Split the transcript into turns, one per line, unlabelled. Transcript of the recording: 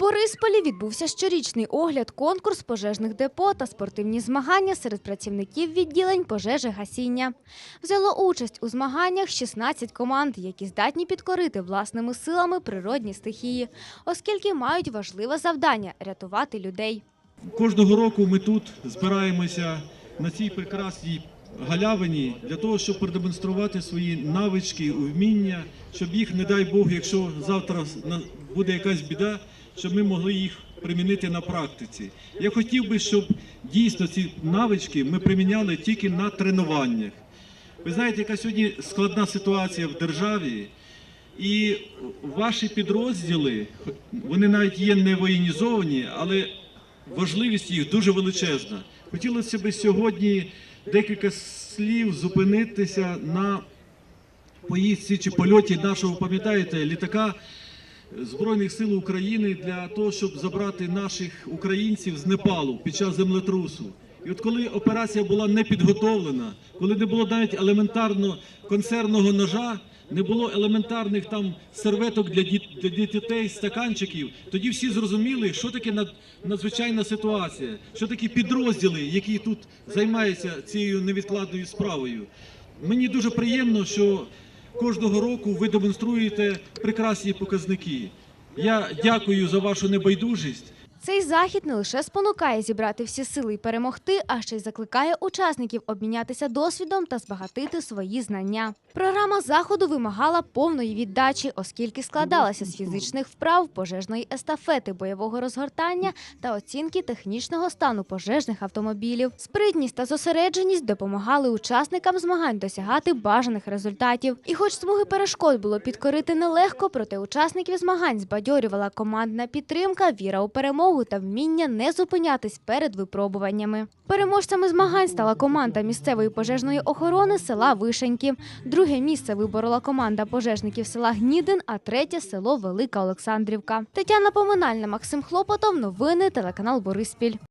Борисполі відбувся щорічний огляд, конкурс пожежних депо та спортивні змагання серед працівників відділень пожежі гасіння. Взяло участь у змаганнях 16 команд, які здатні підкорити власними силами природні стихії, оскільки мають важливе завдання рятувати людей.
Кожного року ми тут збираємося на цій прекрасній галявині для того, щоб продемонструвати свої навички, вміння, щоб їх, не дай Бог, якщо завтра буде якась біда, щоб ми могли їх примінити на практиці. Я хотів би, щоб дійсно ці навички ми приміняли тільки на тренуваннях. Ви знаєте, яка сьогодні складна ситуація в державі, і ваші підрозділи, вони навіть є не воєнізовані, але важливість їх дуже величезна. Хотілося б сьогодні декілька слів зупинитися на поїздці чи польоті нашого, пам'ятаєте, літака Збройних сил України для того, щоб забрати наших українців з Непалу під час землетрусу. І от коли операція була не підготовлена, коли не було навіть елементарно консервного ножа, не було елементарних там серветок для діт- для дітей, стаканчиків, тоді всі зрозуміли, що таке над- надзвичайна ситуація, що такі підрозділи, які тут займаються цією невідкладною справою. Мені дуже приємно, що кожного року ви демонструєте прекрасні показники. Я дякую за вашу небайдужість.
Цей захід не лише спонукає зібрати всі сили і перемогти, а ще й закликає учасників обмінятися досвідом та збагатити свої знання. Програма заходу вимагала повної віддачі, оскільки складалася з фізичних вправ, пожежної естафети, бойового розгортання та оцінки технічного стану пожежних автомобілів. Спритність та зосередженість допомагали учасникам змагань досягати бажаних результатів. І хоч смуги перешкод було підкорити нелегко, проте учасників змагань збадьорювала командна підтримка, віра у перемогу та вміння не зупинятись перед випробуваннями. Переможцями змагань стала команда місцевої пожежної охорони села Вишеньки. Друге місце виборола команда пожежників села Гнідин, а третє село Велика Олександрівка. Тетяна Поминальна, Максим Хлопотов. Новини телеканал Бориспіль.